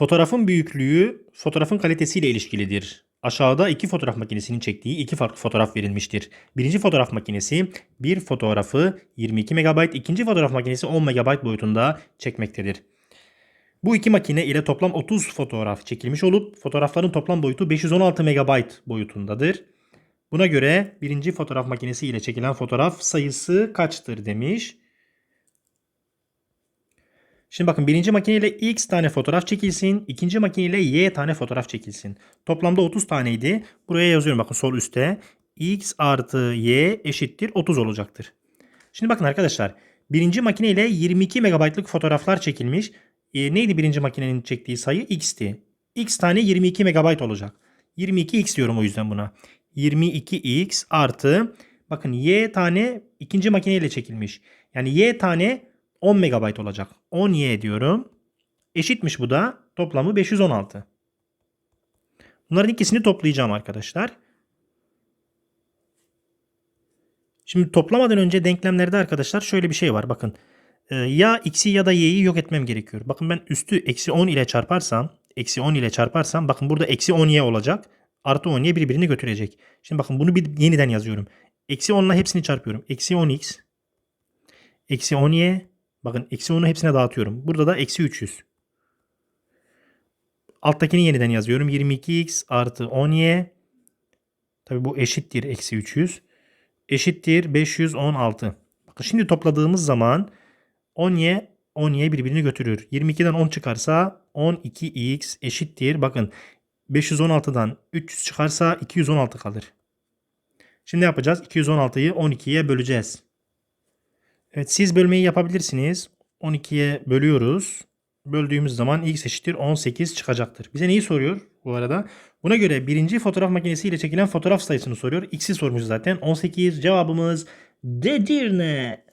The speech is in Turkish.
Fotoğrafın büyüklüğü fotoğrafın kalitesiyle ilişkilidir. Aşağıda iki fotoğraf makinesinin çektiği iki farklı fotoğraf verilmiştir. Birinci fotoğraf makinesi bir fotoğrafı 22 MB, ikinci fotoğraf makinesi 10 MB boyutunda çekmektedir. Bu iki makine ile toplam 30 fotoğraf çekilmiş olup fotoğrafların toplam boyutu 516 MB boyutundadır. Buna göre birinci fotoğraf makinesi ile çekilen fotoğraf sayısı kaçtır demiş. Şimdi bakın birinci makineyle x tane fotoğraf çekilsin. ikinci makineyle y tane fotoğraf çekilsin. Toplamda 30 taneydi. Buraya yazıyorum bakın sol üstte. x artı y eşittir 30 olacaktır. Şimdi bakın arkadaşlar. Birinci makineyle 22 megabaytlık fotoğraflar çekilmiş. E, neydi birinci makinenin çektiği sayı? x'ti. x tane 22 megabayt olacak. 22x diyorum o yüzden buna. 22x artı bakın y tane ikinci makineyle çekilmiş. Yani y tane 10 megabayt olacak. 10y diyorum. Eşitmiş bu da toplamı 516. Bunların ikisini toplayacağım arkadaşlar. Şimdi toplamadan önce denklemlerde arkadaşlar şöyle bir şey var. Bakın Ee, ya x'i ya da y'yi yok etmem gerekiyor. Bakın ben üstü eksi 10 ile çarparsam eksi 10 ile çarparsam bakın burada eksi 10y olacak. Artı 10y birbirini götürecek. Şimdi bakın bunu bir yeniden yazıyorum. Eksi 10 ile hepsini çarpıyorum. Eksi 10x eksi 10y bakın eksi 10'u hepsine dağıtıyorum. Burada da eksi 300. Alttakini yeniden yazıyorum. 22x artı 10y Tabi bu eşittir eksi 300. Eşittir 516. Bakın şimdi topladığımız zaman 10y 10y birbirini götürür. 22'den 10 çıkarsa 12x eşittir. Bakın 516'dan 300 çıkarsa 216 kalır. Şimdi ne yapacağız? 216'yı 12'ye böleceğiz. Evet siz bölmeyi yapabilirsiniz. 12'ye bölüyoruz. Böldüğümüz zaman x eşittir 18 çıkacaktır. Bize neyi soruyor bu arada? Buna göre birinci fotoğraf makinesiyle çekilen fotoğraf sayısını soruyor. X'i sormuş zaten. 18 cevabımız D'dir ne?